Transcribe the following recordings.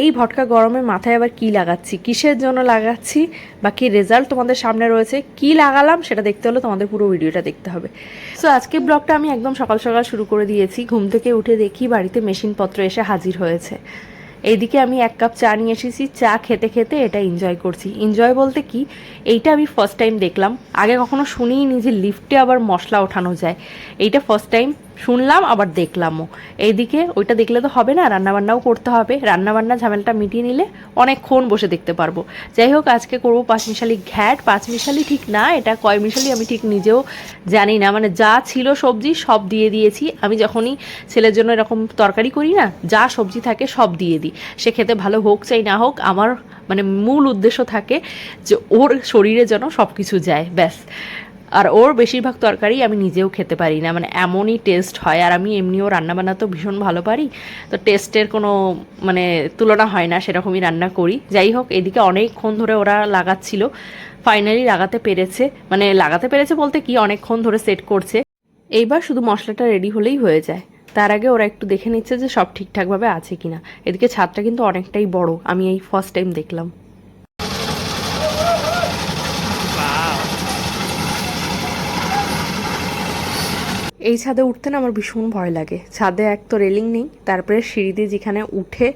এই ভটকা গরমে মাথায় আবার কি লাগাচ্ছি? কিসের জন্য লাগাচ্ছি? বা কি রেজাল্ট তোমাদের সামনে রয়েছে? কি লাগালাম? সেটা দেখতে হলে তোমাদের পুরো ভিডিওটা দেখতে হবে। সো আজকে ব্লগটা আমি একদম সকাল সকাল শুরু করে দিয়েছি। ঘুম থেকে উঠে দেখি বাড়িতে মেশিনপত্র এসে হাজির হয়েছে। এইদিকে আমি এক কাপ চা নিয়ে এসেছি। চা খেতে খেতে এটা এনজয় করছি। এনজয় বলতে কি? এইটা আমি ফার্স্ট টাইম দেখলাম। আগে কখনো শুনিনি যে লিফটে আবার মশলা ওঠানো যায়। এইটা ফার্স্ট টাইম শুনলাম, আবার দেখলামও। এইদিকে ওইটা দেখলে তো হবে না, রান্নাবান্নাও করতে হবে। রান্নাবান্না ঝামেলাটা মিটিয়ে নিলে অনেকক্ষণ বসে দেখতে পারব। যাই হোক, আজকে করব পাঁচমিশালি ঘ্যাট। পাঁচমিশালি ঠিক না, এটা কয় মিশালি আমি ঠিক নিজেও জানি না। মানে যা ছিল সবজি, সব দিয়ে দিয়েছি। আমি যখনই ছেলের জন্য এরকম তরকারি করি না, যা সবজি থাকে সব দিয়ে দিই। সে খেতে ভালো হোক চাই না হোক, আমার মানে মূল উদ্দেশ্য থাকে যে ওর শরীরে যেন সব কিছু যায়, ব্যাস। আর ওর বেশিরভাগ তরকারি আমি নিজেও খেতে পারি না। মানে এমনই টেস্ট হয়, আর আমি এমনিও রান্না বান্না তো ভীষণ ভালো পারি, তো টেস্টের কোনো মানে তুলনা হয় না, সেরকমই রান্না করি। যাই হোক, এদিকে অনেকক্ষণ ধরে ওরা লাগাচ্ছিল ফাইনালি লাগাতে পেরেছে। মানে লাগাতে পেরেছে বলতে কি, অনেকক্ষণ ধরে সেট করছে। এইবার শুধু মশলাটা রেডি হলেই হয়ে যায়। তার আগে ওরা একটু দেখে নিচ্ছে যে সব ঠিকঠাকভাবে আছে কিনা। এদিকে ছাদটা কিন্তু অনেকটাই বড়, আমি এই ফার্স্ট টাইম দেখলাম। এই ছাদে উঠতে না আমার ভীষণ ভয় লাগে। ছাদে এক তো রেলিং নেই, তারপরে সিঁড়ি দিয়ে যেখানে উঠে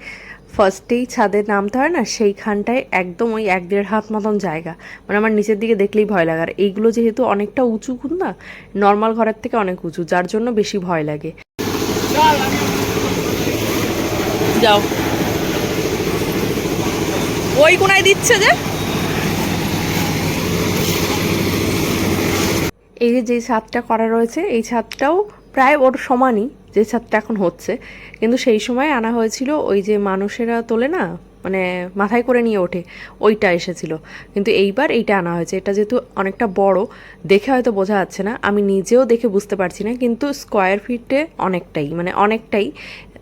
ফার্স্টেই ছাদে নামতে হয় না, সেইখানটায় একদম ওই এক দেড় হাত মতন জায়গা। মানে আমার নিচের দিকে দেখলেই ভয় লাগে। আর এইগুলো যেহেতু অনেকটা উঁচু না নর্মাল ঘরের থেকে অনেক উঁচু, যার জন্য বেশি ভয় লাগে। যাও। ওই কোনায় দিচ্ছে যে? এই যে ছাদটা করা রয়েছে, এই ছাদটাও প্রায় ওর সমানই যে ছাদটা এখন হচ্ছে। কিন্তু সেই সময় আনা হয়েছিল ওই যে মানুষেরা তোলে না মানে মাথায় করে নিয়ে ওঠে, ওইটা এসেছিল। কিন্তু এইবার এইটা আনা হয়েছে। এটা যেহেতু অনেকটা বড়, দেখে হয়তো বোঝা যাচ্ছে না। আমি নিজেও দেখে বুঝতে পারছি না, কিন্তু স্কোয়ার ফিটে অনেকটাই মানে অনেকটাই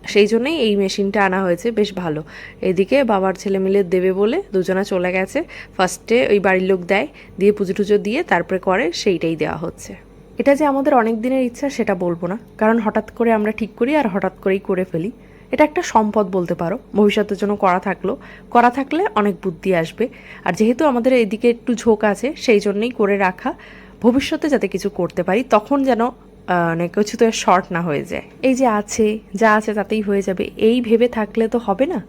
সেই জন্যই এই মেশিনটা আনা হয়েছে, বেশ ভালো। এদিকে বাবার ছেলে মিলে দেবে বলে দুজনা চলে গেছে। ফার্স্টে ওই বাড়ির লোক দেয়, দিয়ে পুজো টুজো দিয়ে তারপরে করে, সেইটাই দেওয়া হচ্ছে। এটা যে আমাদের অনেক দিনের ইচ্ছা, সেটা বলব না। কারণ হঠাৎ করে আমরা ঠিক করি আর হঠাৎ করেই করে ফেলি। এটা একটা সম্পদ বলতে পারো। ভবিষ্যতের জন্য করা থাকল। করা থাকলে অনেক বুদ্ধি আসবে। আর যেহেতু আমাদের এদিকে একটু ঝোঁক আছে, সেই জন্যই করে রাখা। ভবিষ্যতে যাতে কিছু করতে পারি, তখন যেন মানে কিছু তো শর্ট না হয়ে যায়। এই যে আছে, যা আছে তাতেই হয়ে যাবে। এই ভেবে থাকলে তো হবে না।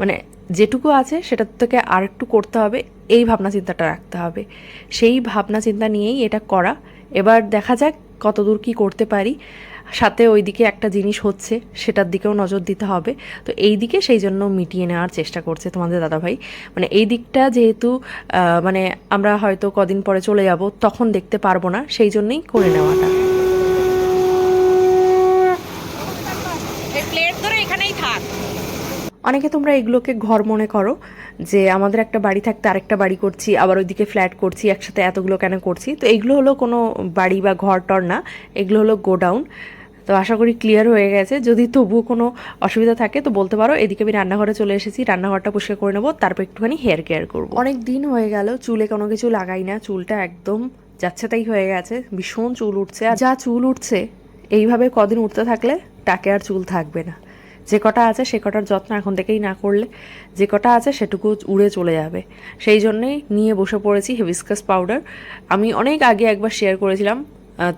মানে যেটুকু আছে সেটার থেকে আর একটু করতে হবে, এই ভাবনা চিন্তাটা রাখতে হবে। সেই ভাবনা চিন্তা নিয়েই এটা করা। এবার দেখা যাক কতদূর কি করতে পারি। সাথে ওইদিকে একটা জিনিস হচ্ছে, সেটার দিকেও নজর দিতে হবে। তো এই দিকে সেই জন্য মিটিয়ে নেওয়ার চেষ্টা করছে তোমাদের দাদাভাই। মানে এই দিকটা যেহেতু মানে আমরা হয়তো কদিন পরে চলে যাব, তখন দেখতে পারব না। সেই জন্যই করে নেওয়াটা। ধরে এখানেই থাক। অনেকে তোমরা এগুলোকে ঘর মনে করো যে আমাদের একটা বাড়ি থাকতে আরেকটা বাড়ি করছি আবার ওইদিকে ফ্ল্যাট করছি একসাথে এতগুলো কেন করছি? তো এগুলো হলো কোনো বাড়ি বা ঘর টর না এগুলো হলো গোডাউন। তো আশা করি ক্লিয়ার হয়ে গেছে। যদি তবুও কোনো অসুবিধা থাকে তো বলতে পারো এদিকে আমি রান্নাঘরে চলে এসেছি রান্নাঘরটা পরিষ্কার করে নেব তারপর একটুখানি হেয়ার কেয়ার করব। অনেক দিন হয়ে গেল চুলে কোনো কিছু লাগাই না চুলটা একদম যাচ্ছে তাই হয়ে গেছে ভীষণ চুল উঠছে। আর যা চুল উঠছে এইভাবে কদিন উঠতে থাকলে টাকে আর চুল থাকবে না। যে কটা আছে সে কটার যত্ন এখন থেকেই না করলে যে কটা আছে সেটুকু উড়ে চলে যাবে। সেই জন্যেই নিয়ে বসে পড়েছি হেভিসকাস পাউডার আমি অনেক আগে একবার শেয়ার করেছিলাম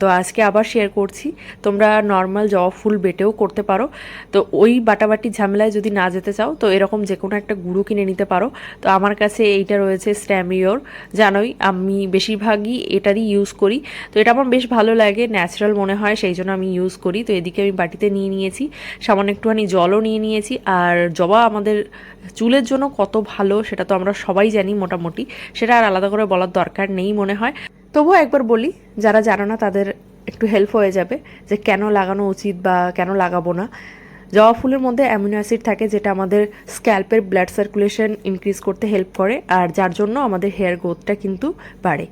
তো আজকে আবার শেয়ার করছি। তোমরা নর্মাল জবা ফুল বেটেও করতে পারো। তো ওই বাটাবাটি ঝামেলায় যদি না যেতে চাও, তো এরকম যে কোনো একটা গুঁড়ো কিনে নিতে পারো। তো আমার কাছে এইটা রয়েছে স্ট্যামিওর জানোই আমি বেশিরভাগই এটারই ইউজ করি। তো এটা আমার বেশ ভালো লাগে ন্যাচারাল মনে হয়, সেই জন্য আমি ইউজ করি। তো এদিকে আমি বাটিতে নিয়ে নিয়েছি। সামান্য একটুখানি জলও নিয়ে নিয়েছি। আর জবা আমাদের চুলের জন্য কত ভালো, সেটা তো আমরা সবাই জানি মোটামুটি। সেটা আর আলাদা করে বলার দরকার নেই মনে হয়। তবুও একবার বলি, যারা জানো না তাদের একটু হেল্প হয়ে যাবে যে কেন লাগানো উচিত বা কেন লাগাবো না। জবা ফুলের মধ্যে অ্যামিনো অ্যাসিড থাকে যেটা আমাদের স্ক্যাল্পের ব্লাড সার্কুলেশন ইনক্রিজ করতে হেল্প করে, আর যার জন্য আমাদের হেয়ার গ্রোথটা কিন্তু বাড়ে।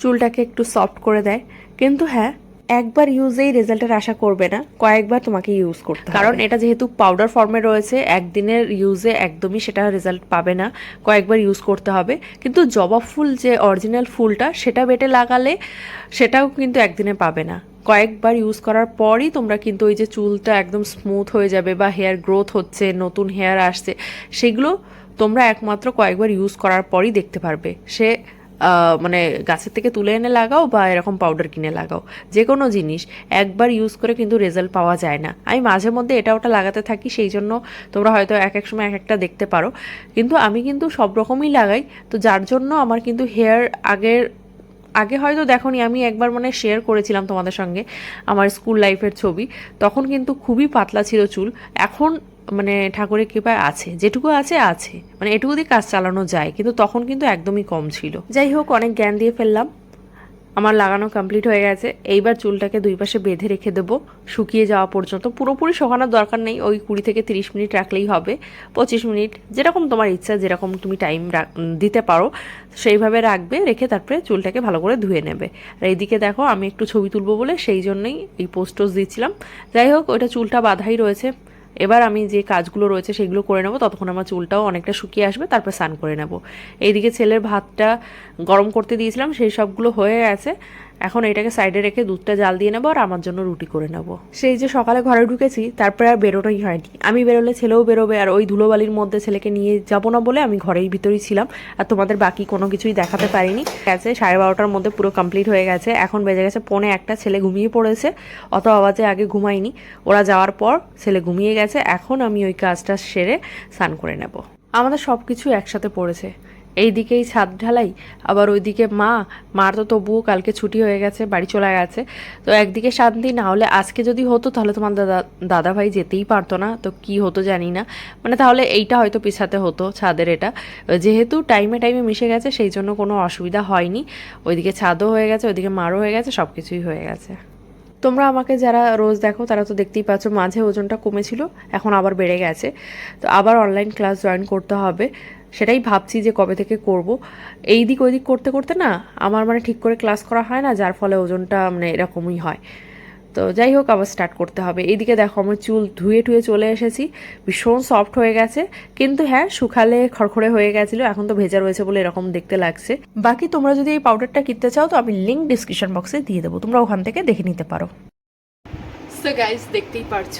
চুলটাকে একটু সফট করে দেয়। কিন্তু হ্যাঁ একবার ইউজেই রেজাল্টের আশা করবে না, কয়েকবার তোমাকে ইউজ করতে কারণ এটা যেহেতু পাউডার ফর্মে রয়েছে, একদিনের ইউজে একদমই সেটা রেজাল্ট পাবে না, কয়েকবার ইউজ করতে হবে। কিন্তু জবা ফুল যে অরিজিনাল ফুলটা, সেটা বেটে লাগালে সেটাও কিন্তু একদিনে পাবে না। কয়েকবার ইউজ করার পরই তোমরা কিন্তু ওই যে চুলটা একদম স্মুথ হয়ে যাবে বা হেয়ার গ্রোথ হচ্ছে, নতুন হেয়ার আসছে, সেগুলো তোমরা একমাত্র কয়েকবার ইউজ করার পরই দেখতে পারবে। সে মানে গাছের থেকে তুলে এনে লাগাও বা এরকম পাউডার কিনে লাগাও যে কোনো জিনিস, একবার ইউজ করে কিন্তু রেজাল্ট পাওয়া যায় না। আমি মাঝে মধ্যে এটা ওটা লাগাতে থাকি, সেই জন্য তোমরা হয়তো এক এক সময় এক একটা দেখতে পারো। কিন্তু আমি কিন্তু সব রকমই লাগাই, তো যার জন্য আমার কিন্তু হেয়ার আগের, আগে হয়তো দেখোনি, আমি একবার মানে শেয়ার করেছিলাম তোমাদের সঙ্গে, আমার স্কুল লাইফের ছবি, তখন কিন্তু খুবই পাতলা ছিল চুল। এখন মানে ঠাকুরের কৃপায় আছে, যেটুকু আছে আছে। মানে এটুকু দিয়ে কাজ চালানো যায়, কিন্তু তখন কিন্তু একদমই কম ছিল। যাই হোক, অনেক জ্ঞান দিয়ে ফেললাম। আমার লাগানো কমপ্লিট হয়ে গেছে। এইবার চুলটাকে দুই পাশে বেঁধে রেখে দেবো। শুকিয়ে যাওয়া পর্যন্ত পুরোপুরি শোকানোর দরকার নেই। ওই কুড়ি থেকে তিরিশ মিনিট রাখলেই হবে। পঁচিশ মিনিট, যেরকম তোমার ইচ্ছা, যেরকম তুমি টাইম দিতে পারো, সেইভাবে রাখবে, রেখে তারপরে চুলটাকে ভালো করে ধুয়ে নেবে। আর এইদিকে দেখো, আমি একটু ছবি তুলবো বলে, সেই জন্যই এই পোস্ট টোস্ট দিচ্ছিলাম। যাই হোক, ওইটা চুলটা বাঁধাই রয়েছে। এবার আমি যে কাজগুলো রয়েছে সেগুলো করে নেব, ততক্ষণ আমার চুলটাও অনেকটা শুকিয়ে আসবে, তারপর স্নান করে নেব। এইদিকে ছেলের ভাতটা গরম করতে দিয়েছিলাম, সেই সবগুলো হয়ে গেছে। এখন এটাকে সাইডে রেখে দুধটা জাল দিয়ে নেব আর আমার জন্য রুটি করে নেব। সেই যে সকালে ঘরে ঢুকেছি, তারপরে আর বেরোনোই হয়নি। আমি বেরোলে ছেলেও বেরোবে আর ওই ধুলোবালির মধ্যে ছেলেকে নিয়ে যাব না বলে আমি ঘরের ভিতরেই ছিলাম আর তোমাদের বাকি কোনো কিছুই দেখাতে পারিনি। গেছে সাড়ে বারোটার মধ্যে পুরো কমপ্লিট হয়ে গেছে। এখন বেজে গেছে পৌনে একটা, ছেলে ঘুমিয়ে পড়েছে। অত আওয়াজে আগে ঘুমাইনি ওরা যাওয়ার পর ছেলে ঘুমিয়ে গেছে। এখন আমি ওই কাজটা সেরে স্নান করে নেব। আমাদের সব কিছু একসাথে পড়েছে। এইদিকেই ছাদ ঢালাই, আবার ওইদিকে মা, মার তো তবুও কালকে ছুটি হয়ে গেছে, বাড়ি চলে গেছে। তো একদিকে শান্তি, না হলে আজকে যদি হতো তাহলে তোমার দাদা দাদা ভাই যেতেই পারতো না, তো কি হতো জানি না। মানে তাহলে এইটা হয়তো পিছাতে হতো ছাদের এটা। যেহেতু টাইমে টাইমে মিশে গেছে, সেই জন্য কোনো অসুবিধা হয়নি। ওইদিকে ছাদও হয়ে গেছে, ওইদিকে মারও হয়ে গেছে সব কিছুই হয়ে গেছে। তোমরা আমাকে যারা রোজ দেখো, তারা তো দেখতেই পাচ্ছ মাঝে ওজনটা কমেছিল, এখন আবার বেড়ে গেছে। তো আবার অনলাইন ক্লাস জয়েন করতে হবে। সেটাই ভাবছি যে কবে থেকে করব। এই দিক ওই দিক করতে করতে না, আমার মানে ঠিক করে ক্লাস করা হয় না, যার ফলে ওজনটা মানে এরকমই হয়। তো যাই হোক, আবার স্টার্ট করতে হবে। এইদিকে দেখো, আমার চুল ধুয়ে টুয়ে চলে এসেছি। ভীষণ সফট হয়ে গেছে। কিন্তু হ্যাঁ শুকালে খড়খড়ে হয়ে গেছিল। এখন তো ভেজা রয়েছে বলে এরকম দেখতে লাগছে। বাকি তোমরা যদি এই পাউডারটা কিনতে চাও, তো আমি লিঙ্ক ডিসক্রিপশন বক্সে দিয়ে দেবো। তোমরা ওখান থেকে দেখে নিতে পারো। সো গাইজ দেখতেই পারছ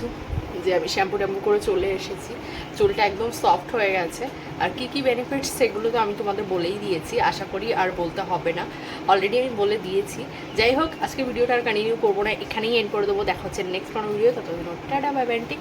যে আমি শ্যাম্পু ট্যাম্পু করে চলে এসেছি। চুলটা একদম সফট হয়ে গেছে। আর কি কি বেনিফিটস সেগুলো তো আমি তোমাদের বলেই দিয়েছি, আশা করি আর বলতে হবে না। অলরেডি আমি বলে দিয়েছি। যাই হোক, আজকে ভিডিওটা আর কন্টিনিউ করব না, এখানেই এন্ড করে দেবো। দেখা হচ্ছে নেক্সট কোনো ভিডিও ততদিন টাটা বাই বাই টেক